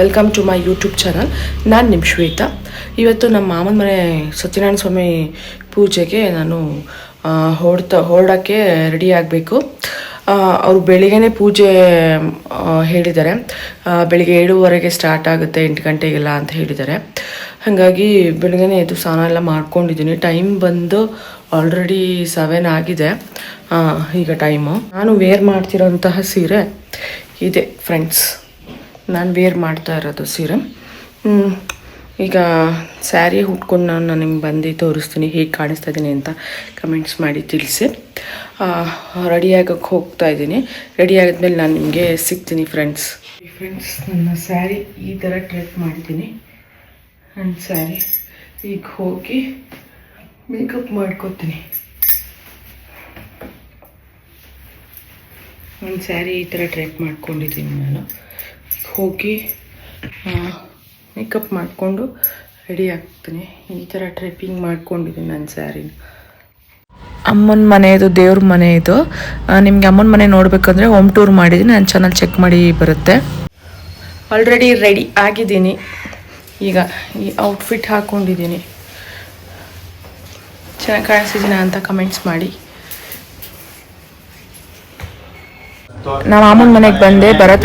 Welcome to my YouTube channel ನಾನು ನಿಮ್ಮ ಶ್ವೇತಾ. ಇವತ್ತು ನಮ್ಮ ಮಾಮನ ಮನೆ ಸತ್ಯನಾರಾಯಣ ಸ್ವಾಮಿ ಪೂಜೆಗೆ ನಾನು ಹೊಡ್ತಾ, ಹೊರಡೋಕ್ಕೆ ರೆಡಿ ಆಗಬೇಕು. ಅವರು ಬೆಳಿಗ್ಗೆನೇ ಪೂಜೆ ಹೇಳಿದ್ದಾರೆ. ಬೆಳಿಗ್ಗೆ ಏಳುವರೆಗೆ ಸ್ಟಾರ್ಟ್ ಆಗುತ್ತೆ, ಎಂಟು ಗಂಟೆಗೆಲ್ಲ ಅಂತ ಹೇಳಿದ್ದಾರೆ. ಹಾಗಾಗಿ ಬೆಳಗ್ಗೆನೇ ಎದ್ದು ಸ್ನಾನ ಎಲ್ಲ ಮಾಡ್ಕೊಂಡಿದ್ದೀನಿ. ಟೈಮ್ ಬಂದು ಆಲ್ರೆಡಿ ಸೆವೆನ್ ಆಗಿದೆ. ಈಗ ಟೈಮು ನಾನು ವೇರ್ ಮಾಡ್ತಿರೋಂತಹ ಸೀರೆ ಇದೆ ಫ್ರೆಂಡ್ಸ್ ನಾನು ವೇರ್ ಮಾಡ್ತಾ ಇರೋದು ಸೀರೆ ಈಗ ಸ್ಯಾರಿ ಹುಟ್ಕೊಂಡು ನಾನು ನಿಮ್ಗೆ ಬಂದು ತೋರಿಸ್ತೀನಿ ಹೇಗೆ ಕಾಣಿಸ್ತಾ ಇದ್ದೀನಿ ಅಂತ ಕಮೆಂಟ್ಸ್ ಮಾಡಿ ತಿಳಿಸಿ. ರೆಡಿ ಆಗೋಕ್ಕೆ ಹೋಗ್ತಾ ಇದ್ದೀನಿ ರೆಡಿ ಆಗಿದ್ಮೇಲೆ ನಾನು ನಿಮಗೆ ಸಿಗ್ತೀನಿ ಫ್ರೆಂಡ್ಸ್ ಫ್ರೆಂಡ್ಸ್ ನನ್ನ ಸ್ಯಾರಿ ಈ ಥರ ಟ್ರೆಕ್ ಮಾಡ್ತೀನಿ. ನನ್ನ ಸ್ಯಾರಿ ಈಗ ಹೋಗಿ ಮೇಕಪ್ ಮಾಡ್ಕೋತೀನಿ. ಒಂದು ಸ್ಯಾರಿ ಈ ಥರ ಟ್ರೆಕ್ ಮಾಡ್ಕೊಂಡಿದ್ದೀನಿ ನಾನು. ಹೋಗಿ ಮೇಕಪ್ ಮಾಡಿಕೊಂಡು ರೆಡಿ ಆಗ್ತೀನಿ. ಈ ಥರ ಟ್ರೈಪಿಂಗ್ ಮಾಡ್ಕೊಂಡಿದ್ದೀನಿ ನನ್ನ ಸ್ಯಾರಿನ ಅಮ್ಮನ ಮನೆ ಇದು, ದೇವ್ರ ಮನೆ ಇದು. ನಿಮಗೆ ಅಮ್ಮನ ಮನೆ ನೋಡಬೇಕಂದ್ರೆ ಹೋಮ್ ಟೂರ್ ಮಾಡಿದ್ದೀನಿ. ನನ್ನ ಚಾನಲ್ ಚೆಕ್ ಮಾಡಿ ಬರುತ್ತೆ. ಆಲ್ರೆಡಿ ರೆಡಿ ಆಗಿದ್ದೀನಿ. ಈಗ ಈ ಔಟ್ಫಿಟ್ ಹಾಕ್ಕೊಂಡಿದ್ದೀನಿ ಚೆನ್ನಾಗಿ ಕಾಣಿಸ್ತಿದ್ದೀನ ಅಂತ ಕಮೆಂಟ್ಸ್ ಮಾಡಿ. ನಮ್ಮ ಮಾಮನ ಮನೆಗೆ ಬಂದೆ, ಬರೋ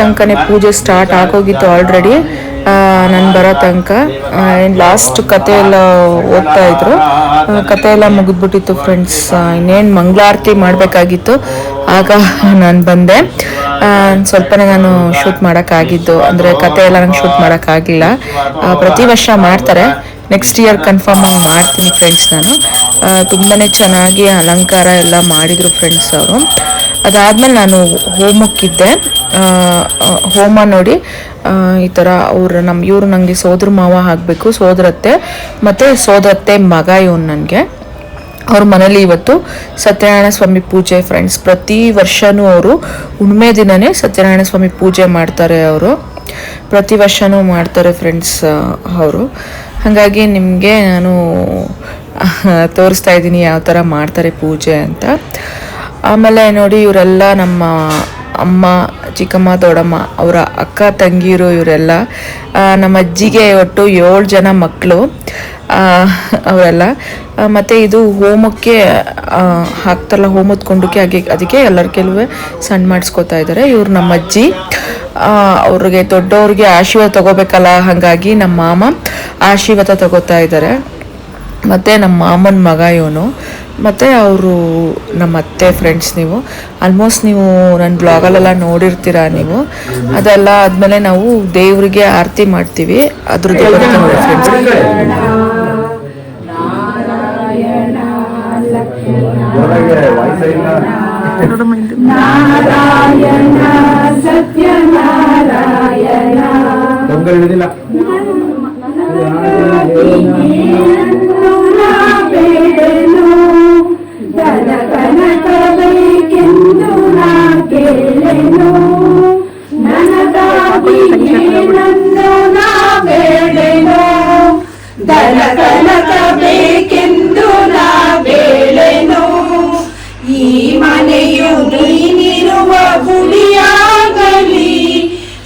ಪೂಜೆ ಸ್ಟಾರ್ಟ್ ಆಗೋಗಿತ್ತು ಆಲ್ರೆಡಿ ನಾನು ಬರೋ ತನಕ. ಲಾಸ್ಟ್ ಕತೆ ಎಲ್ಲ ಓದ್ತಾ ಇದ್ರು. ಕತೆ ಎಲ್ಲ ಮುಗಿದ್ಬಿಟ್ಟಿತ್ತು ಫ್ರೆಂಡ್ಸ್ ಇನ್ನೇನು ಮಂಗಳಾರತಿ ಮಾಡಬೇಕಾಗಿತ್ತು. ಆಗ ನಾನು ಬಂದೆ. ಸ್ವಲ್ಪನೇ ನಾನು ಶೂಟ್ ಮಾಡೋಕ್ಕಾಗಿದ್ದು. ಅಂದರೆ ಕತೆ ಎಲ್ಲ ನಂಗೆ ಶೂಟ್ ಮಾಡೋಕ್ಕಾಗಿಲ್ಲ ಪ್ರತಿ ವರ್ಷ ಮಾಡ್ತಾರೆ. ನೆಕ್ಸ್ಟ್ ಇಯರ್ ಕನ್ಫರ್ಮ್ ಆಗಿ ಮಾಡ್ತೀನಿ ಫ್ರೆಂಡ್ಸ್ ನಾನು. ಆ, ತುಂಬಾನೇ ಚೆನ್ನಾಗಿ ಅಲಂಕಾರ ಎಲ್ಲ ಮಾಡಿದ್ರು ಫ್ರೆಂಡ್ಸ್ ಅವರು. ಅದಾದ್ಮೇಲೆ ನಾನು ಹೋಮಕ್ಕಿದ್ದೆ. ಹೋಮ ನೋಡಿ ಈ ಥರ ಅವ್ರು ನಮ್ಮ ಇವರು ನನಗೆ ಸೋದ್ರ ಮಾವ ಆಗಬೇಕು ಸೋದರತ್ತೆ. ಮತ್ತು ಸೋದರತ್ತೆ ಮಗ ಇವನು ನನಗೆ. ಅವ್ರ ಮನೇಲಿ ಇವತ್ತು ಸತ್ಯನಾರಾಯಣ ಸ್ವಾಮಿ ಪೂಜೆ ಫ್ರೆಂಡ್ಸ್ ಪ್ರತಿ ವರ್ಷನೂ ಅವರು ಹುಣ್ಮೆ ದಿನನೇ ಸತ್ಯನಾರಾಯಣ ಸ್ವಾಮಿ ಪೂಜೆ ಮಾಡ್ತಾರೆ ಅವರು. ಪ್ರತಿ ವರ್ಷನೂ ಮಾಡ್ತಾರೆ ಫ್ರೆಂಡ್ಸ್ ಅವರು. ಹಾಗಾಗಿ ನಿಮಗೆ ನಾನು ತೋರಿಸ್ತಾ ಇದ್ದೀನಿ ಯಾವ ಥರ ಮಾಡ್ತಾರೆ ಪೂಜೆ ಅಂತ. ಆಮೇಲೆ ನೋಡಿ ಇವರೆಲ್ಲ ನಮ್ಮ ಅಮ್ಮ, ಚಿಕ್ಕಮ್ಮ, ದೊಡ್ಡಮ್ಮ, ಅವರ ಅಕ್ಕ, ತಂಗಿರು ಇವರೆಲ್ಲ ನಮ್ಮ ಅಜ್ಜಿಗೆ ಒಟ್ಟು ಏಳು ಜನ ಮಕ್ಕಳು ಅವರೆಲ್ಲ. ಮತ್ತು ಇದು ಹೋಮಕ್ಕೆ ಹಾಕ್ತಾರಲ್ಲ ಹೋಮದ ಕೊಂಡಕ್ಕೆ ಹಾಗೆ, ಅದಕ್ಕೆ ಎಲ್ಲರ ಕೆಲವೇ ಸಣ್ಣ ಮಾಡಿಸ್ಕೊತಾ ಇದ್ದಾರೆ. ಇವರು ನಮ್ಮ ಅಜ್ಜಿ. ಅವ್ರಿಗೆ ದೊಡ್ಡವ್ರಿಗೆ ಆಶೀರ್ವಾದ ತಗೋಬೇಕಲ್ಲ, ಹಾಗಾಗಿ ನಮ್ಮ ಮಾಮ ಆಶೀರ್ವಾದ ತಗೋತಾ ಇದ್ದಾರೆ. ಮತ್ತು ನಮ್ಮ ಮಾಮನ ಮಗ ಇವನು. ಮತ್ತು ಅವರು ನಮ್ಮ ಅತ್ತೆ ಫ್ರೆಂಡ್ಸ್ ನೀವು. ಆಲ್ಮೋಸ್ಟ್ ನೀವು ನನ್ನ ಬ್ಲಾಗಲ್ಲೆಲ್ಲ ನೋಡಿರ್ತೀರ ನೀವು. ಅದೆಲ್ಲ ಆದಮೇಲೆ ನಾವು ದೇವರಿಗೆ ಆರತಿ ಮಾಡ್ತೀವಿ. ಅದ್ರದ್ದು ಜೊತೆ ನೋಡಿ ಫ್ರೆಂಡ್ಸ್ ಪೊಂಗಲ್ ಹಿಡಿದಿಲ್ಲ ದನ ಕನಕ ಬೇಕೆಂದು ನಾ ಬೇಳೆನು ಈ ಮನೆಯು ನೀನಿರುವ ಗುಡಿಯಾಗಲಿ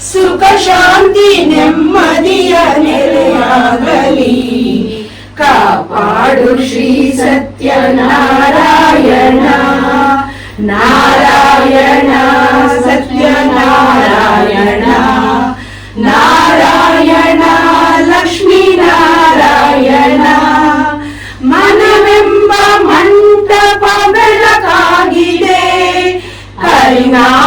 ಸುಖ ಶಾಂತಿ ನೆಮ್ಮದಿಯ ನೆಲೆಯಾಗಲಿ ಕಾಪಾಡು ಶ್ರೀ ಸತ್ಯನಾರಾಯಣ. ನಾರಾಯಣ ಸತ್ಯನಾರಾಯಣ. ನಾರಾಯಣ ಲಕ್ಷ್ಮೀ ನಾರಾಯಣ. ಮನವೆಂಬ ಮಂಟಪ ಬೆಳಕಾಗಿದೆ ಹರಿನಾಮ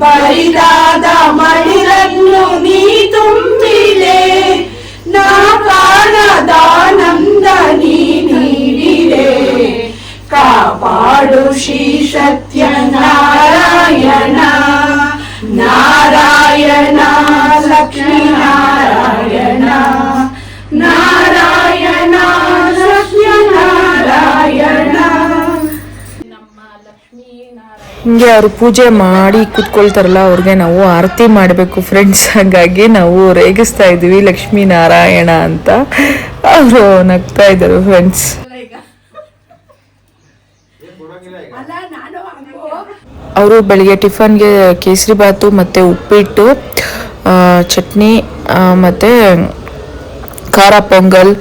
ಬಲಿದಾದ ಮಡಿಲನ್ನು ನೀ ತುಂಬಿಲೆ ನಾ ಕಾಣದಾನಂದ ನೀ ನೀಡಿರೆ ಕಾಪಾಡು ಶ್ರೀ ಸತ್ಯನಾರಾಯಣ ನಾರಾಯಣ ಲಕ್ಷ್ಮೀ ನಾರಾಯಣ ನಾರಾಯಣ ಹಿಂಗೆ ಅವರು ಪೂಜೆ ಮಾಡಿ ಕೂತ್ಕೊಳ್ತಾರಲ್ಲ ಅವ್ರಿಗೆ ನಾವು ಆರತಿ ಮಾಡಬೇಕು. ಫ್ರೆಂಡ್ಸ್ ಹಾಗಾಗಿ ನಾವು ರೇಗಿಸ್ತಾ ಇದ್ವಿ ಲಕ್ಷ್ಮೀ ನಾರಾಯಣ ಅಂತ. ಅವರು ನಗ್ತಾ ಇದ್ದಾರೆ ಫ್ರೆಂಡ್ಸ್ ಅವರು ಬೆಳಿಗ್ಗೆ ಟಿಫನ್ಗೆ ಕೇಸರಿ ಬಾತು ಮತ್ತು ಉಪ್ಪಿಟ್ಟು ಚಟ್ನಿ ಮತ್ತು ಮತ್ತೆ ಖಾರ ಪೊಂಗಲ್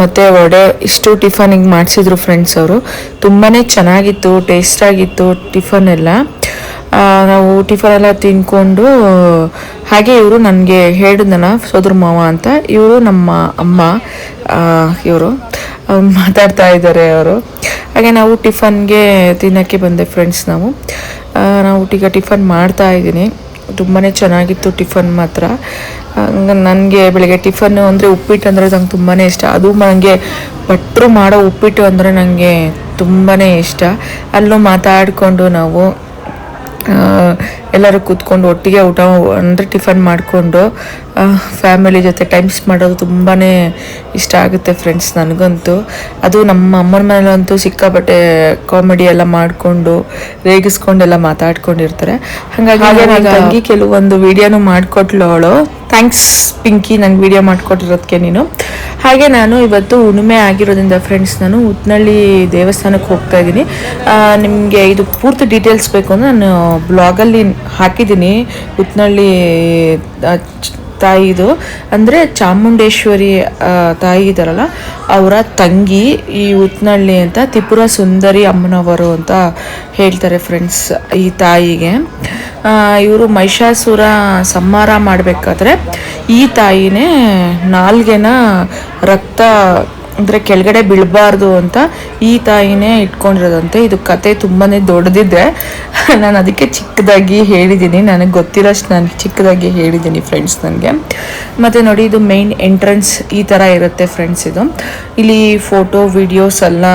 ಮತ್ತು ವಡೆ, ಇಷ್ಟು ಟಿಫನಿಗೆ ಮಾಡಿಸಿದ್ರು ಫ್ರೆಂಡ್ಸ್ ಅವರು. ತುಂಬಾ ಚೆನ್ನಾಗಿತ್ತು ಟೇಸ್ಟಾಗಿತ್ತು ಟಿಫನ್ ಎಲ್ಲ. ನಾವು ಟಿಫನ್ ಎಲ್ಲ ತಿನ್ಕೊಂಡು, ಹಾಗೆ ಇವರು ನನಗೆ ಹೇಳಿದ್ನಲ್ಲ, ಸೋದರ ಮಾವ ಅಂತ. ಇವರು ನಮ್ಮ ಅಮ್ಮ ಇವರು. ಮಾತಾಡ್ತಾ ಇದ್ದಾರೆ ಅವರು. ಹಾಗೆ ನಾವು ಟಿಫನ್ಗೆ ತಿನ್ನೋಕ್ಕೆ ಬಂದೆ ಫ್ರೆಂಡ್ಸ್ ನಾವು. ನಾವು ಈಗ ಟಿಫನ್ ಮಾಡ್ತಾ ಇದ್ದೀನಿ. ತುಂಬಾ ಚೆನ್ನಾಗಿತ್ತು ಟಿಫನ್ ಮಾತ್ರ. ನನಗೆ ಬೆಳಗ್ಗೆ ಟಿಫನ್ನು ಅಂದರೆ ಉಪ್ಪಿಟ್ಟು ಅಂದರೆ ನಂಗೆ ತುಂಬಾ ಇಷ್ಟ. ಅದು ನನಗೆ ಭಟ್ರು ಮಾಡೋ ಉಪ್ಪಿಟ್ಟು ಅಂದರೆ ನನಗೆ ತುಂಬಾ ಇಷ್ಟ. ಅಲ್ಲೂ ಮಾತಾಡಿಕೊಂಡು ನಾವು ಎಲ್ಲರೂ ಕೂತ್ಕೊಂಡು ಒಟ್ಟಿಗೆ ಊಟ ಅಂದರೆ ಟಿಫನ್ ಮಾಡಿಕೊಂಡು ಫ್ಯಾಮಿಲಿ ಜೊತೆ ಟೈಮ್ಸ್ ಮಾಡೋದು ತುಂಬಾ ಇಷ್ಟ ಆಗುತ್ತೆ ಫ್ರೆಂಡ್ಸ್ ನನಗಂತೂ. ಅದು ನಮ್ಮ ಅಮ್ಮನ ಮನೇಲಂತೂ ಸಿಕ್ಕಾಪಟ್ಟೆ ಕಾಮಿಡಿ ಎಲ್ಲ ಮಾಡಿಕೊಂಡು ರೇಗಿಸ್ಕೊಂಡೆಲ್ಲ ಮಾತಾಡ್ಕೊಂಡಿರ್ತಾರೆ. ಹಾಗಾಗಿ ತಂಗಿ ಕೆಲವೊಂದು ವಿಡಿಯೋನು ಮಾಡಿಕೊಟ್ಲು ಅವಳು. ಥ್ಯಾಂಕ್ಸ್ ಪಿಂಕಿ ನಂಗೆ ವಿಡಿಯೋ ಮಾಡಿಕೊಟ್ಟಿರೋದಕ್ಕೆ ನೀನು. ಹಾಗೆ ನಾನು ಇವತ್ತು ಹುಣ್ಣಿಮೆ ಆಗಿರೋದ್ರಿಂದ ಫ್ರೆಂಡ್ಸ್ ನಾನು ಉತ್ನಳ್ಳಿ ದೇವಸ್ಥಾನಕ್ಕೆ ಹೋಗ್ತಾ ಇದ್ದೀನಿ. ನಿಮಗೆ ಇದು ಪೂರ್ತಿ ಡೀಟೇಲ್ಸ್ ಬೇಕು ಅಂದರೆ ನಾನು ಬ್ಲಾಗಲ್ಲಿ ಹಾಕಿದ್ದೀನಿ. ಉತ್ನಳ್ಳಿ ತಾಯಿದು, ಅಂದರೆ ಚಾಮುಂಡೇಶ್ವರಿ ತಾಯಿ ಇದ್ದಾರಲ್ಲ, ಅವರ ತಂಗಿ ಈ ಉತ್ನಳ್ಳಿ ಅಂತ, ತ್ರಿಪುರ ಸುಂದರಿ ಅಮ್ಮನವರು ಅಂತ ಹೇಳ್ತಾರೆ ಫ್ರೆಂಡ್ಸ್ ಈ ತಾಯಿಗೆ. ಇವರು ಮಹಿಷಾಸುರ ಸಂಹಾರ ಮಾಡಬೇಕಾದ್ರೆ ಈ ತಾಯಿನೇ ನಾಲ್ಗೆನ ರಕ್ತ ಅಂದರೆ ಕೆಳಗಡೆ ಬೀಳಬಾರ್ದು ಅಂತ ಈ ತಾಯಿನೇ ಇಟ್ಕೊಂಡಿರೋದಂತೆ. ಇದು ಕತೆ ತುಂಬಾ ದೊಡ್ಡದಿದೆ ನಾನು ಅದಕ್ಕೆ ಚಿಕ್ಕದಾಗಿ ಹೇಳಿದ್ದೀನಿ. ನನಗೆ ಗೊತ್ತಿರೋಷ್ಟು ನಾನು ಚಿಕ್ಕದಾಗಿ ಹೇಳಿದ್ದೀನಿ ಫ್ರೆಂಡ್ಸ್ ನನಗೆ. ಮತ್ತು ನೋಡಿ, ಇದು ಮೇಯ್ನ್ ಎಂಟ್ರೆನ್ಸ್ ಈ ಥರ ಇರುತ್ತೆ ಫ್ರೆಂಡ್ಸ್ ಇದು. ಇಲ್ಲಿ ಫೋಟೋ ವಿಡಿಯೋಸ್ ಎಲ್ಲ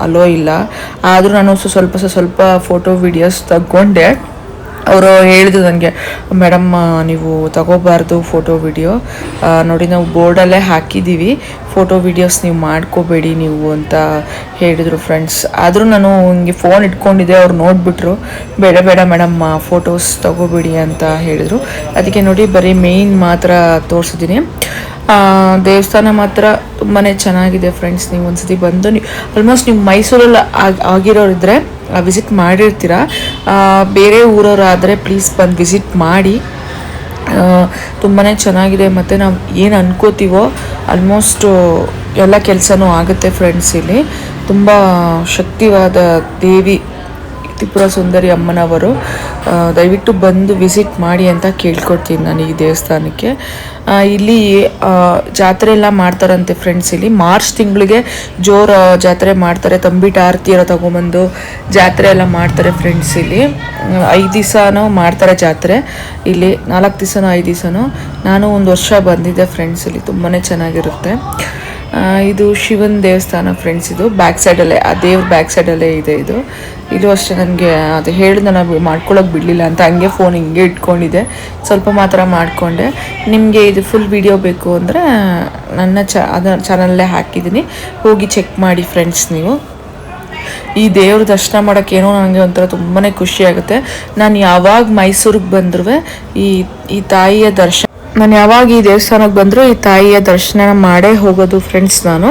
ಅಲೋ ಇಲ್ಲ. ಆದರೂ ನಾನು ಸ್ವ- ಸ್ವಲ್ಪ ಸ್ವ- ಸ್ವಲ್ಪ ಫೋಟೋ ವಿಡಿಯೋಸ್ ತಗೊಂಡೆ. ಅವರು ಹೇಳಿದ್ರು ನನಗೆ ಮೇಡಮ್ ನೀವು ತಗೋಬಾರ್ದು ಫೋಟೋ ವಿಡಿಯೋ. ನೋಡಿ ನಾವು ಬೋರ್ಡಲ್ಲೇ ಹಾಕಿದ್ದೀವಿ. ಫೋಟೋ ವಿಡಿಯೋಸ್ ನೀವು ಮಾಡ್ಕೋಬೇಡಿ ನೀವು ಅಂತ ಹೇಳಿದರು ಫ್ರೆಂಡ್ಸ್. ಆದರೂ ನಾನು ಹಿಂಗೆ ಫೋನ್ ಇಟ್ಕೊಂಡಿದ್ದೆ, ಅವ್ರು ನೋಡಿಬಿಟ್ರು. ಬೇಡ ಬೇಡ ಮೇಡಮ್ ಫೋಟೋಸ್ ತಗೋಬೇಡಿ ಅಂತ ಹೇಳಿದರು. ಅದಕ್ಕೆ ನೋಡಿ ಬರೀ ಮೇಯ್ನ್ ಮಾತ್ರ ತೋರಿಸಿದ್ದೀನಿ. ದೇವಸ್ಥಾನ ಮಾತ್ರ ತುಂಬಾ ಚೆನ್ನಾಗಿದೆ ಫ್ರೆಂಡ್ಸ್ ನೀವು ಒಂದ್ಸತಿ ಬಂದು ನೀವು ಆಲ್ಮೋಸ್ಟ್ ನೀವು ಮೈಸೂರಲ್ಲಿ ಆಗಿ ಆಗಿರೋರಿದ್ರೆ ವಿಸಿಟ್ ಮಾಡಿರ್ತೀರ. ಬೇರೆ ಊರವರಾದರೆ ಪ್ಲೀಸ್ ಬಂದು ವಿಸಿಟ್ ಮಾಡಿ. ತುಂಬಾ ಚೆನ್ನಾಗಿದೆ. ಮತ್ತು ನಾವು ಏನು ಅನ್ಕೋತೀವೋ ಆಲ್ಮೋಸ್ಟು ಎಲ್ಲ ಕೆಲಸನೂ ಆಗುತ್ತೆ ಫ್ರೆಂಡ್ಸ್ ಇಲ್ಲಿ. ತುಂಬ ಶಕ್ತಿವಾದ ದೇವಿ ತ್ರಿಪುರ ಸುಂದರಿ ಅಮ್ಮನವರು ದಯವಿಟ್ಟು ಬಂದು ವಿಸಿಟ್ ಮಾಡಿ ಅಂತ ಕೇಳ್ಕೊಡ್ತೀನಿ ನಾನು ಈ ದೇವಸ್ಥಾನಕ್ಕೆ. ಇಲ್ಲಿ ಜಾತ್ರೆ ಎಲ್ಲ ಮಾಡ್ತಾರಂತೆ ಫ್ರೆಂಡ್ಸ್ ಇಲ್ಲಿ. ಮಾರ್ಚ್ ತಿಂಗಳಿಗೆ ಜೋರ ಜಾತ್ರೆ ಮಾಡ್ತಾರೆ. ತಂಬಿಟ್ಟು ಆರತಿ ಎಲ್ಲ ತಗೊಂಬಂದು ಜಾತ್ರೆ ಎಲ್ಲ ಮಾಡ್ತಾರೆ ಫ್ರೆಂಡ್ಸ್ ಇಲ್ಲಿ. ಐದು ದಿವಸನೂ ಮಾಡ್ತಾರೆ ಜಾತ್ರೆ. ಇಲ್ಲಿ ನಾಲ್ಕು ದಿವಸನೋ, ಐದು ದಿವಸನೂ. ನಾನು ಒಂದು ವರ್ಷ ಬಂದಿದ್ದೆ ಫ್ರೆಂಡ್ಸ್ ಇಲ್ಲಿ. ತುಂಬಾ ಚೆನ್ನಾಗಿರುತ್ತೆ. ಇದು ಶಿವನ್ ದೇವಸ್ಥಾನ ಫ್ರೆಂಡ್ಸ್ ಇದು ಬ್ಯಾಕ್ ಸೈಡಲ್ಲೇ ಆ ದೇವ್ರ ಬ್ಯಾಕ್ ಸೈಡಲ್ಲೇ ಇದೆ ಇದು. ಇದು ಅಷ್ಟೇ ನನಗೆ ಅದು ಹೇಳಿದ ನಾನು ಮಾಡ್ಕೊಳ್ಳೋಕೆ ಬಿಡಲಿಲ್ಲ ಅಂತ ಹಂಗೆ ಫೋನ್ ಹಿಂಗೆ ಇಟ್ಕೊಂಡಿದ್ದೆ. ಸ್ವಲ್ಪ ಮಾತ್ರ ಮಾಡಿಕೊಂಡೆ. ನಿಮಗೆ ಇದು ಫುಲ್ ವಿಡಿಯೋ ಬೇಕು ಅಂದರೆ ನನ್ನ ಚ ಅದ ಚಾನಲ್ಲೇ ಹಾಕಿದ್ದೀನಿ. ಹೋಗಿ ಚೆಕ್ ಮಾಡಿ ಫ್ರೆಂಡ್ಸ್ ನೀವು. ಈ ದೇವ್ರ ದರ್ಶನ ಮಾಡೋಕ್ಕೇನೋ ನನಗೆ ಒಂಥರ ತುಂಬಾ ಖುಷಿ ಆಗುತ್ತೆ. ನಾನು ಯಾವಾಗ ಮೈಸೂರಿಗೆ ಬಂದ್ರೂ ಈ ಈ ತಾಯಿಯ ದರ್ಶನ ನಾನು ಯಾವಾಗ ಈ ದೇವಸ್ಥಾನಕ್ಕೆ ಬಂದರೂ ಈ ತಾಯಿಯ ದರ್ಶನ ಮಾಡೇ ಹೋಗೋದು ಫ್ರೆಂಡ್ಸ್ ನಾನು.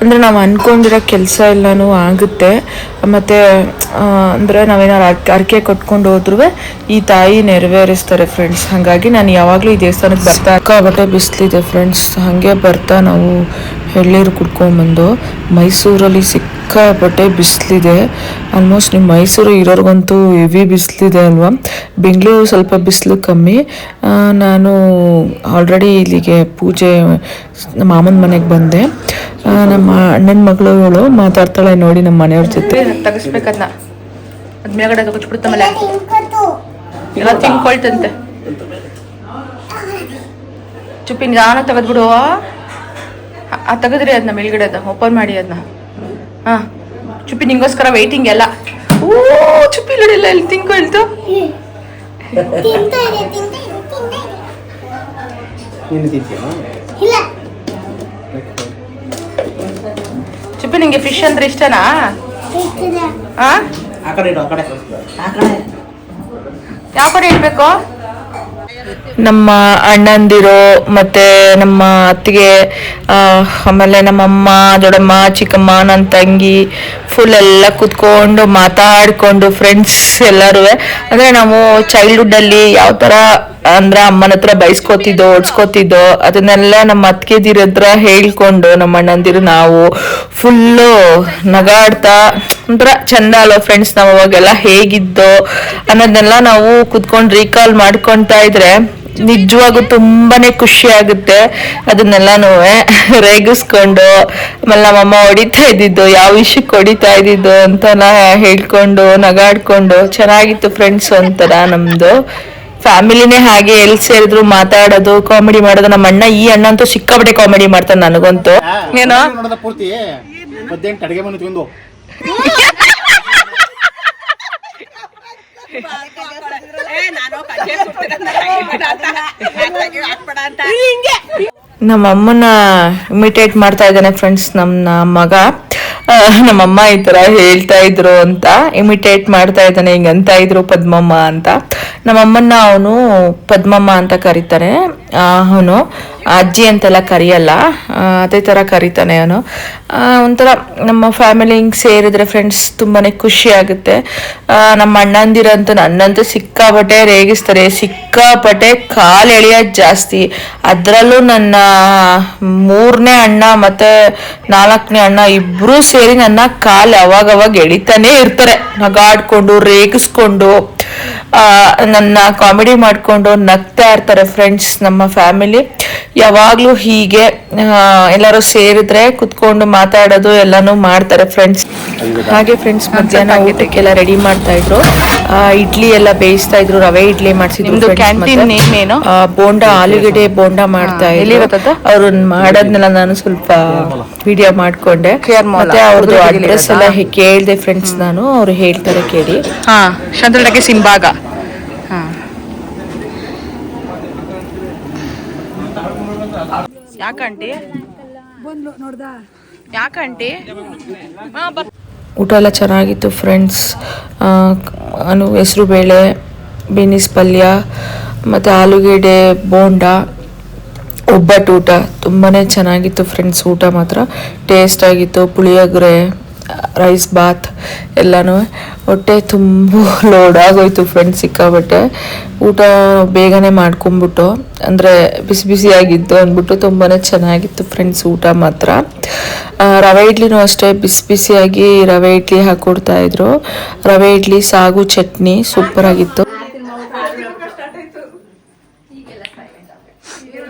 ಅಂದರೆ ನಾವು ಅಂದ್ಕೊಂಡಿರೋ ಕೆಲಸ ಎಲ್ಲನೂ ಆಗುತ್ತೆ. ಮತ್ತು ಅಂದರೆ ನಾವೇನಾರು ಅರ್ಕೆ ಕಟ್ಕೊಂಡು ಹೋದ್ರೂ ಈ ತಾಯಿ ನೆರವೇರಿಸ್ತಾರೆ ಫ್ರೆಂಡ್ಸ್ ಹಾಗಾಗಿ ನಾನು ಯಾವಾಗಲೂ ಈ ದೇವಸ್ಥಾನಕ್ಕೆ ಬರ್ತಾ ಸಿಕ್ಕಾಬಟ್ಟೆ ಬಿಸಿಲಿದೆ ಫ್ರೆಂಡ್ಸ್ ಹಾಗೆ ಬರ್ತಾ ನಾವು ಎಳ್ಳೀರು ಕುಡ್ಕೊಂಬಂದು ಮೈಸೂರಲ್ಲಿ ಸಿಕ್ಕಾಪಟ್ಟೆ ಬಿಸಿಲಿದೆ. ಆಲ್ಮೋಸ್ಟ್ ನಿಮ್ಮ ಮೈಸೂರು ಇರೋರ್ಗಂತೂ ಹೆವಿ ಬಿಸಿಲಿದೆ ಅಲ್ವಾ? ಬೆಂಗಳೂರು ಸ್ವಲ್ಪ ಬಿಸಿಲು ಕಮ್ಮಿ. ನಾನು ಆಲ್ರೆಡಿ ಇಲ್ಲಿಗೆ ಪೂಜೆ, ನಮ್ಮ ಮಾಮನ ಮನೆಗೆ ಬಂದೆ. ನಮ್ಮ ಅಣ್ಣನ ಮಗಳು ಮಾತಾಡ್ತಾಳೆ ನೋಡಿ ನಮ್ಮ ಮನೆಯವ್ರ ಜೊತೆ. ಚುಪ್ಪಿನ ಮೇಲ್ಗಡೆ ತೆಗಿಸ್ಬಿಡ್ತಮಲ್ಲ ಎಲ್ಲ ಆ ತೆಗೆದ್ರಿ ಅದನ್ನ ಮೇಲ್ಗಡೆ ಅದನ್ನ ಓಪನ್ ಮಾಡಿ ಅದನ್ನ ಹಾ ಚುಪ್ಪಿ ನಿಂಗೋಸ್ಕರ ವೆಯ್ಟಿಂಗ್ ಎಲ್ಲ ಓ ಚುಪ್ಪಿ ನೋಡಿಲ್ಲ ಇಲ್ಲಿ ತಿನ್ಕೊಳ್ತು ತಿಂತಾ ಇದೆ ತಿಂತಾ ಇದೆ ತಿಂತಾ ಇದೆ ನೀನು ತಿಂತೀಯ ಇಲ್ಲ ಚುಪ್ಪಿ ನಿಂಗೆ ಫಿಶ್ ಅಂದ್ರೆ ಇಷ್ಟನಾ ಇರ್ತದೆ ಆ ಆ ಕಡೆ ಇಡು ಆ ಕಡೆ ಯಾವ ಕಡೆ ಇಡ್ಬೇಕು ನಮ್ಮ ಅಣ್ಣಂದಿರು ಮತ್ತೆ ನಮ್ಮ ಅತ್ತಿಗೆ ಆಮೇಲೆ ನಮ್ಮಮ್ಮ, ದೊಡ್ಡಮ್ಮ, ಚಿಕ್ಕಮ್ಮ ನನ್ನ ತಂಗಿ ಫುಲ್ ಎಲ್ಲ ಕುತ್ಕೊಂಡು ಮಾತಾಡ್ಕೊಂಡು ಫ್ರೆಂಡ್ಸ್ ಎಲ್ಲರೂ ಅಂದ್ರೆ ನಾವು ಚೈಲ್ಡ್ಹುಡ್ ಅಲ್ಲಿ ಯಾವ ತರ ಅಂದ್ರೆ ಅಮ್ಮನ ಹತ್ರ ಬೈಸ್ಕೊತಿದ್ದೋ, ಓಡ್ಸ್ಕೋತಿದ್ದೋ, ಅದನ್ನೆಲ್ಲ ನಮ್ಮ ಅತ್ತಿಗೆದಿರ ಹತ್ರ ಹೇಳ್ಕೊಂಡು ನಮ್ಮ ಅಣ್ಣಂದಿರು ನಾವು ಫುಲ್ಲು ನಗಾಡ್ತಾ, ಒಂಥರ ಚಂದ ಅಲ್ವ ಫ್ರೆಂಡ್ಸ್ ನಾವು ಅವಾಗೆಲ್ಲ ಹೇಗಿದ್ದೋ ಅನ್ನೋದನ್ನೆಲ್ಲ ನಾವು ಕುತ್ಕೊಂಡು ರೀಕಾಲ್ ಮಾಡ್ಕೊಂತಾ ಇದ್ರೆ ನಿಜವಾಗೂ ತುಂಬಾನೇ ಖುಷಿ ಆಗುತ್ತೆ. ಅದನ್ನೆಲ್ಲಾನು ರೇಗಿಸ್ಕೊಂಡು ಆಮೇಲೆ ನಮ್ಮಮ್ಮ ಹೊಡಿತಾ ಇದ್ದಿದ್ದು, ಯಾವ ವಿಷಯಕ್ಕೆ ಹೊಡಿತಾ ಇದ್ದಿದ್ದು ಅಂತೆಲ್ಲ ಹೇಳ್ಕೊಂಡು, ನಗಾಡ್ಕೊಂಡು, ಚೆನ್ನಾಗಿತ್ತು ಫ್ರೆಂಡ್ಸ್ ಒಂಥರ ನಮ್ದು. ಫ್ಯಾಮಿಲಿನೇ ಹಾಗೆ ಎಲ್ಲಿ ಸೇರಿದ್ರು ಮಾತಾಡೋದು ಕಾಮಿಡಿ ಮಾಡೋದು ನಮ್ಮ ಅಣ್ಣ ಈ ಅಣ್ಣ ಅಂತೂ ಸಿಕ್ಕಾಪಟ್ಟೆ ಕಾಮಿಡಿ ಮಾಡ್ತಾನೆ ನನಗಂತೂ. ಏನೋ ನೋಡೋದ ಪೂರ್ತಿ. ಮಧ್ಯಾಹ್ನ ಅಡಿಗೆ ಮನೆ ತಿಂದು. ನಮ್ಮ ಅಮ್ಮನ ಇಮಿಟೇಟ್ ಮಾಡ್ತಾ ಇದ್ದಾನೆ ಫ್ರೆಂಡ್ಸ್ ನಮ್ಮ ಮಗ. ನಮ್ಮಮ್ಮ ಈ ತರ ಹೇಳ್ತಾ ಇದ್ರು ಅಂತ ಇಮಿಟೇಟ್ ಮಾಡ್ತಾ ಇದ್ದಾನೆ ಹಿಂಗಂತ ಇದ್ರು ಪದ್ಮಮ್ಮ ಅಂತ. ನಮ್ಮಮ್ಮನ್ನ ಅವನು ಪದ್ಮಮ್ಮ ಅಂತ ಕರೀತಾನೆ ಅವನು, ಅಜ್ಜಿ ಅಂತೆಲ್ಲ ಕರೆಯಲ್ಲ. ಅದೇ ತರ ಕರಿತಾನೆ ಅವನು. ಒಂಥರ ನಮ್ಮ ಫ್ಯಾಮಿಲಿ ಹಿಂಗ್ ಸೇರಿದ್ರೆ ಫ್ರೆಂಡ್ಸ್ ತುಂಬಾ ಖುಷಿ ಆಗುತ್ತೆ ನಮ್ಮ ಅಣ್ಣಂದಿರಂತೂ ನನ್ನಂತೂ ಸಿಕ್ಕಾಪಟ್ಟೆ ರೇಗಿಸ್ತಾರೆ. ಸಿಕ್ಕಾಪಟ್ಟೆ ಕಾಲು ಎಳೆಯೋದು ಜಾಸ್ತಿ. ಅದರಲ್ಲೂ ನನ್ನ ಮೂರನೇ ಅಣ್ಣ ಮತ್ತೆ ನಾಲ್ಕನೇ ಅಣ್ಣ ಇಬ್ಬರೂ ಸೇರಿ ನನ್ನ ಕಾಲು ಅವಾಗ ಅವಾಗ ಎಳಿತಾನೆ ಇರ್ತಾರೆ. ನಗಾಡ್ಕೊಂಡು, ರೇಗಿಸ್ಕೊಂಡು. ನನ್ನ ಕಾಮಿಡಿ ಮಾಡ್ಕೊಂಡು ನಗ್ತಾ ಇರ್ತಾರೆ ಫ್ರೆಂಡ್ಸ್ ನಮ್ಮ ಫ್ಯಾಮಿಲಿ ಯಾವಾಗ್ಲೂ ಹೀಗೆ ಎಲ್ಲರೂ ಸೇರಿದ್ರೆ ಕುತ್ಕೊಂಡು ಮಾತಾಡೋದು ಎಲ್ಲಾನು ಮಾಡ್ತಾರೆ ಫ್ರೆಂಡ್ಸ್ ಹಾಗೆ ಫ್ರೆಂಡ್ಸ್ ಮಧ್ಯಾಹ್ನ ಊಟಕ್ಕೆಲ್ಲ ರೆಡಿ ಮಾಡ್ತಾ ಇದ್ರು. ಆ, ಇಡ್ಲಿ ಎಲ್ಲ ಬೇಯಿಸ್ತಾ ಇದ್ರು ರವೆ ಇಡ್ಲಿ ಮಾಡ್ಸಿದ್ರು ಕ್ಯಾಂಟೀನ್ ನೇಮ್ ಏನು? ಬೋಂಡ ಆಲೂಗಡ್ಡೆ ಬೋಂಡ ಮಾಡ್ತಾ ಇದ್ರು. ಅವ್ರನ್ನ ಮಾಡೋದ್ನೆಲ್ಲ ನಾನು ಸ್ವಲ್ಪ ವಿಡಿಯೋ ಮಾಡ್ಕೊಂಡೆ. ಮತ್ತೆ ಅವ್ರದ್ದು ಅಡ್ರೆಸ್ ಎಲ್ಲ ಕೇಳ್ದೆ ಫ್ರೆಂಡ್ಸ್ ನಾನು ಅವ್ರು ಹೇಳ್ತಾರೆ ಕೇಳಿ. ಹಾ ಚಂದ್ರನಗೆ ಸಿಂಬಾಗ ಹಾ. ಯಾಕಂಟಿ? ಯಾಕಂಟಿ? ಹಾ ಬರ್ ಊಟ ಎಲ್ಲ ಚೆನ್ನಾಗಿತ್ತು ಫ್ರೆಂಡ್ಸ್ ಅನು ಹೆಸರು ಬೇಳೆ ಬೀನಿಸ್ ಪಲ್ಯ ಮತ್ತು ಆಲೂಗೆಡ್ಡೆ ಬೋಂಡ ಒಬ್ಬಟ್ಟು ಊಟ. ತುಂಬಾ ಚೆನ್ನಾಗಿತ್ತು ಫ್ರೆಂಡ್ಸ್ ಊಟ ಮಾತ್ರ. ಟೇಸ್ಟ್ ಆಗಿತ್ತು ಪುಳಿಯೋಗರೆ. ರೈಸ್ ಬಾತ್ ಎಲ್ಲನೂ. ಹೊಟ್ಟೆ ತುಂಬ ಲೋಡ್ ಆಗೋಯ್ತು ಫ್ರೆಂಡ್ಸ್ ಸಿಕ್ಕಾಬಟ್ಟೆ ಊಟ ಬೇಗನೆ ಮಾಡ್ಕೊಂಬಿಟ್ಟು ಅಂದರೆ ಬಿಸಿ ಬಿಸಿಯಾಗಿತ್ತು ಅಂದ್ಬಿಟ್ಟು ತುಂಬಾ ಚೆನ್ನಾಗಿತ್ತು ಫ್ರೆಂಡ್ಸ್ ಊಟ ಮಾತ್ರ. ರವೆ ಇಡ್ಲಿನೂ ಅಷ್ಟೇ ಬಿಸಿ ಬಿಸಿಯಾಗಿ ರವೆ ಇಡ್ಲಿ ಹಾಕ್ಕೊಡ್ತಾಯಿದ್ರು ರವೆ ಇಡ್ಲಿ, ಸಾಗು ಚಟ್ನಿ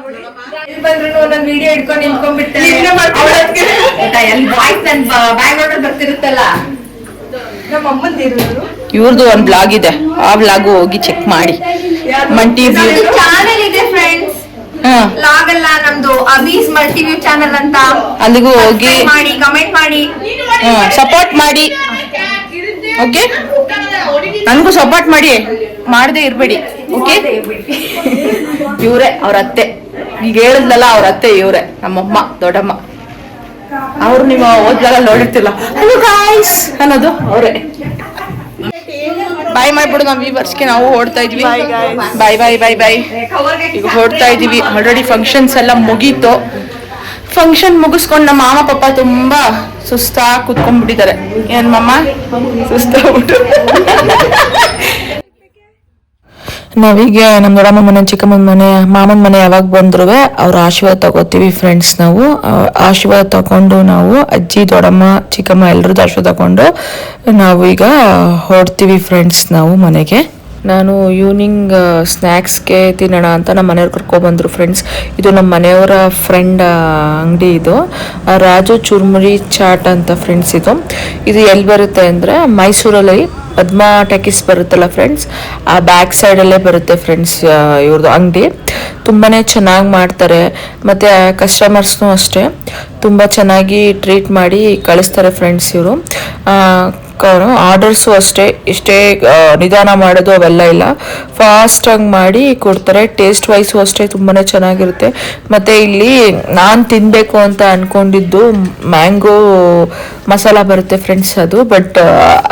ಆಗಿತ್ತು ಇವ್ರದ್ದು ಒಂದು ಬ್ಲಾಗ್ ಇದೆ. ಆ ಬ್ಲಾಗು ಹೋಗಿ ಚೆಕ್ ಮಾಡಿ. ಮಂಟಿ ಚಾನೆಲ್ ಇದೆ ಫ್ರೆಂಡ್ಸ್ ಲಾಗ್ ಅಲ್ಲ ನಮ್ದು ಅಬೀಸ್ ಮಲ್ಟಿವ್ಯೂ ಚಾನೆಲ್ ಅಂತ. ಅಲ್ಲಿಗೂ ಹೋಗಿ. ಮಾಡಿ ಕಮೆಂಟ್ ಮಾಡಿ. ಸಪೋರ್ಟ್ ಮಾಡಿ. ಓಕೆ ನನಗೂ ಸಪೋರ್ಟ್ ಮಾಡಿ. ಮಾಡದೆ ಇರ್ಬೇಡಿ. ಓಕೆ ಇವರೇ ಅವ್ರ ಅತ್ತೆ. ಈಗ ಹೇಳಿದ್ಲಲ್ಲ ಅವ್ರ ಅತ್ತೆ ಇವ್ರೆ ನಮ್ಮಮ್ಮ ದೊಡ್ಡಮ್ಮ. ಅವ್ರು ನಿಮ್ಮ ಓದ್ಲಾಗ ನೋಡಿರ್ತಿಲ್ಲ. ಹಲೋ ಗಾಯ್ಸ್ ಅನ್ನೋದು ಅವರೇ. ಬಾಯ್ ಮಾಡ್ಬಿಡು ನಾವು ಈ ವರ್ಷಕ್ಕೆ ನಾವು ಓಡ್ತಾ ಇದ್ವಿ. ಬಾಯ್ ಬಾಯ್ ಬಾಯ್ ಬಾಯ್ ಈಗ ಓಡ್ತಾ ಇದೀವಿ ಆಲ್ರೆಡಿ ಫಂಕ್ಷನ್ಸ್ ಎಲ್ಲ ಮುಗೀತು. ಫಂಕ್ಷನ್ ಮುಗಿಸ್ಕೊಂಡು ನಮ್ಮ ಮಾಮ ಪಪ್ಪ ತುಂಬಾ ಸುಸ್ತಾಗಿ ಕುತ್ಕೊಂಡ್ಬಿಟ್ಟಿದ್ದಾರೆ. ಏನ್ ಮಮ್ಮ ಸುಸ್ತಾಗ್ಬಿಟ್ಟು. ನಾವೀಗ ನಮ್ಮ ದೊಡ್ಡಮ್ಮ ಮನೆ ಚಿಕ್ಕಮ್ಮನ ಮನೆ, ಮಾಮನ ಮನೆ ಯಾವಾಗ ಬಂದ್ರು ಅವ್ರ ಆಶೀರ್ವಾದ ತಗೋತೀವಿ ಫ್ರೆಂಡ್ಸ್ ನಾವು. ಆಶೀರ್ವಾದ ತಗೊಂಡು ನಾವು ಅಜ್ಜಿ, ದೊಡ್ಡಮ್ಮ, ಚಿಕ್ಕಮ್ಮ ಎಲ್ರದ್ದು ಆಶೀರ್ವಾದ ತಗೊಂಡು ನಾವು ಈಗ ಹೊರಡ್ತೀವಿ ಫ್ರೆಂಡ್ಸ್ ನಾವು ಮನೆಗೆ. ನಾನು ಈವ್ನಿಂಗ್ ಸ್ನ್ಯಾಕ್ಸ್ಗೆ ತಿನ್ನೋಣ ಅಂತ ನಮ್ಮ ಮನೆಯವ್ರು ಕರ್ಕೊಬಂದರು ಫ್ರೆಂಡ್ಸ್ ಇದು ನಮ್ಮ ಮನೆಯವರ ಫ್ರೆಂಡ್ ಅಂಗಡಿ ಇದು. ರಾಜು ಚುರ್ಮುರಿ ಚಾಟ್ ಅಂತ ಫ್ರೆಂಡ್ಸ್ ಇದು. ಇದು ಎಲ್ಲಿ ಬರುತ್ತೆ ಅಂದರೆ ಮೈಸೂರಲ್ಲಿ ಪದ್ಮ ಟೆಕಿಸ್ ಬರುತ್ತಲ್ಲ ಫ್ರೆಂಡ್ಸ್ ಆ ಬ್ಯಾಕ್ ಸೈಡಲ್ಲೇ ಬರುತ್ತೆ ಫ್ರೆಂಡ್ಸ್ ಇವ್ರದ್ದು ಅಂಗಡಿ. ತುಂಬಾ ಚೆನ್ನಾಗಿ ಮಾಡ್ತಾರೆ. ಮತ್ತು ಕಸ್ಟಮರ್ಸ್ನೂ ಅಷ್ಟೇ. ತುಂಬ ಚೆನ್ನಾಗಿ ಟ್ರೀಟ್ ಮಾಡಿ ಕಳಿಸ್ತಾರೆ ಫ್ರೆಂಡ್ಸ್ ಇವರು. ಆರ್ಡರ್ಸು ಅಷ್ಟೇ, ಇಷ್ಟೇ ನಿಧಾನ ಮಾಡೋದು ಅವೆಲ್ಲ ಇಲ್ಲ. ಫಾಸ್ಟಾಗಿ ಮಾಡಿ ಕೊಡ್ತಾರೆ ಟೇಸ್ಟ್ ವೈಸು ಅಷ್ಟೇ ತುಂಬಾ ಚೆನ್ನಾಗಿರುತ್ತೆ. ಮತ್ತು ಇಲ್ಲಿ ನಾನು ತಿನ್ನಬೇಕು ಅಂತ ಅಂದ್ಕೊಂಡಿದ್ದು ಮ್ಯಾಂಗೋ ಮಸಾಲ ಬರುತ್ತೆ ಫ್ರೆಂಡ್ಸ್ ಅದು ಬಟ್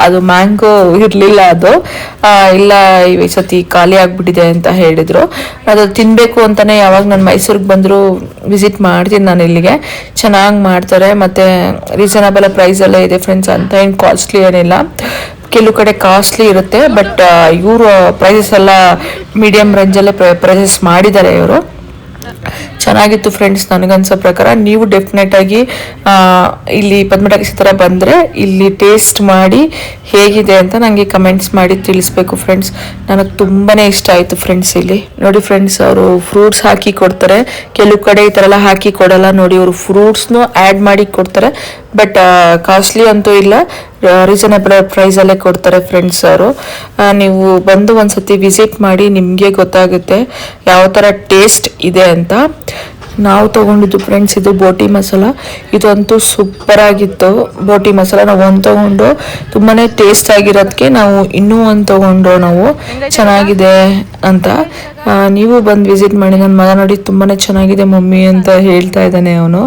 ಅದು ಮ್ಯಾಂಗೋ ಇರಲಿಲ್ಲ ಅದು. ಇಲ್ಲ, ಈ ಸತಿ ಖಾಲಿ ಆಗಿಬಿಟ್ಟಿದೆ ಅಂತ ಹೇಳಿದರು. ಅದು ತಿನ್ನಬೇಕು ಅಂತಲೇ ಯಾವಾಗ ನಾನು ಮೈಸೂರಿಗೆ ಬಂದರೂ ವಿಸಿಟ್ ಮಾಡ್ತೀನಿ ನಾನು ಇಲ್ಲಿಗೆ. ಚೆನ್ನಾಗಿ ಮಾಡ್ತಾರೆ, ಮತ್ತು ರೀಸನಬಲ್ ಪ್ರೈಸೆಲ್ಲ ಇದೆ ಫ್ರೆಂಡ್ಸ್ ಅಂತ ಏನು ಕಾಸ್ಟ್ಲಿ ಏನಿಲ್ಲ. ಕೆಲವು ಕಡೆ ಕಾಸ್ಟ್ಲಿ ಇರುತ್ತೆ ಬಟ್ ಇವರು ಪ್ರೈಸಸ್ ಎಲ್ಲ ಮೀಡಿಯಮ್ ರೇಂಜಲ್ಲೇ ಪ್ರೈಸಸ್ ಮಾಡಿದ್ದಾರೆ ಇವರು. ಚೆನ್ನಾಗಿತ್ತು ಫ್ರೆಂಡ್ಸ್ ನನಗನ್ಸೋ ಪ್ರಕಾರ. ನೀವು ಡೆಫಿನೆಟ್ ಆಗಿ ಇಲ್ಲಿ ಪದ್ಮಟಾಕಿಸ್ ಥರ ಬಂದರೆ ಇಲ್ಲಿ ಟೇಸ್ಟ್ ಮಾಡಿ ಹೇಗಿದೆ ಅಂತ ನನಗೆ ಕಮೆಂಟ್ಸ್ ಮಾಡಿ ತಿಳಿಸ್ಬೇಕು ಫ್ರೆಂಡ್ಸ್ ನನಗೆ ತುಂಬಾ ಇಷ್ಟ ಆಯಿತು ಫ್ರೆಂಡ್ಸ್ ಇಲ್ಲಿ. ನೋಡಿ ಫ್ರೆಂಡ್ಸ್ ಅವರು ಫ್ರೂಟ್ಸ್ ಹಾಕಿ ಕೊಡ್ತಾರೆ. ಕೆಲವು ಕಡೆ ಈ ಥರ ಎಲ್ಲ ಹಾಕಿ ಕೊಡಲ್ಲ ನೋಡಿ, ಅವರು ಫ್ರೂಟ್ಸ್ನೂ ಆ್ಯಡ್ ಮಾಡಿ ಕೊಡ್ತಾರೆ. ಬಟ್ ಕಾಸ್ಟ್ಲಿ ಅಂತೂ ಇಲ್ಲ. ರೀಸನಬಲ್ ಪ್ರೈಸಲ್ಲೇ ಕೊಡ್ತಾರೆ ಫ್ರೆಂಡ್ಸ್ ಅವರು. ನೀವು ಬಂದು ಒಂದ್ಸತಿ ವಿಸಿಟ್ ಮಾಡಿ ನಿಮಗೆ ಗೊತ್ತಾಗುತ್ತೆ ಯಾವ ಥರ ಟೇಸ್ಟ್ ಇದೆ ಅಂತ. ನಾವು ತೊಗೊಂಡಿದ್ದು ಫ್ರೆಂಡ್ಸ್ ಇದು ಬೋಟಿ ಮಸಾಲ. ಇದಂತೂ ಸೂಪರ್ ಆಗಿತ್ತು. ಬೋಟಿ ಮಸಾಲ ನಾವು ಒಂದು ತೊಗೊಂಡು ತುಂಬಾ ಟೇಸ್ಟ್ ಆಗಿರೋದಕ್ಕೆ ನಾವು ಇನ್ನೂ ಒಂದು ತಗೊಂಡು ನಾವು. ಚೆನ್ನಾಗಿದೆ ಅಂತ. ನೀವು ಬಂದು ವಿಸಿಟ್ ಮಾಡಿ ನನ್ನ ಮಗ ನೋಡಿ ತುಂಬಾ ಚೆನ್ನಾಗಿದೆ ಮಮ್ಮಿ ಅಂತ ಹೇಳ್ತಾ ಇದ್ದಾನೆ ಅವನು.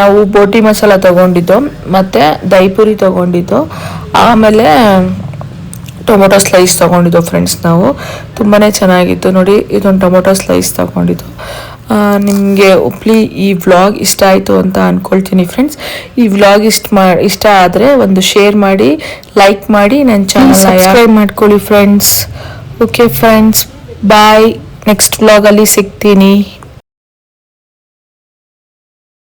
ನಾವು ಬೋಟಿ ಮಸಾಲ ತೊಗೊಂಡಿದ್ದು, ಮತ್ತು ದೈಪುರಿ ತಗೊಂಡಿದ್ದು, ಆಮೇಲೆ ಟೊಮೊಟೊ ಸ್ಲೈಸ್ ತೊಗೊಂಡಿದ್ದು ಫ್ರೆಂಡ್ಸ್ ನಾವು. ತುಂಬಾ ಚೆನ್ನಾಗಿತ್ತು ನೋಡಿ, ಇದೊಂದು ಟೊಮೊಟೊ ಸ್ಲೈಸ್ ತೊಗೊಂಡಿದ್ದು. ನಿಮಗೆ ಉಪ್ಲಿ ಈ ವ್ಲಾಗ್ ಇಷ್ಟ ಆಯಿತು ಅಂತ ಅಂದ್ಕೊಳ್ತೀನಿ ಫ್ರೆಂಡ್ಸ್ ಈ ವ್ಲಾಗ್ ಇಷ್ಟ ಮಾ ಇಷ್ಟ ಆದರೆ ಒಂದು ಶೇರ್ ಮಾಡಿ ಲೈಕ್ ಮಾಡಿ ನನ್ನ ಚಾನಲ್ ಸಬ್ಸ್ಕ್ರೈಬ್ ಮಾಡ್ಕೊಳ್ಳಿ friends okay friends bye next ವ್ಲಾಗಲ್ಲಿ ಸಿಗ್ತೀನಿ.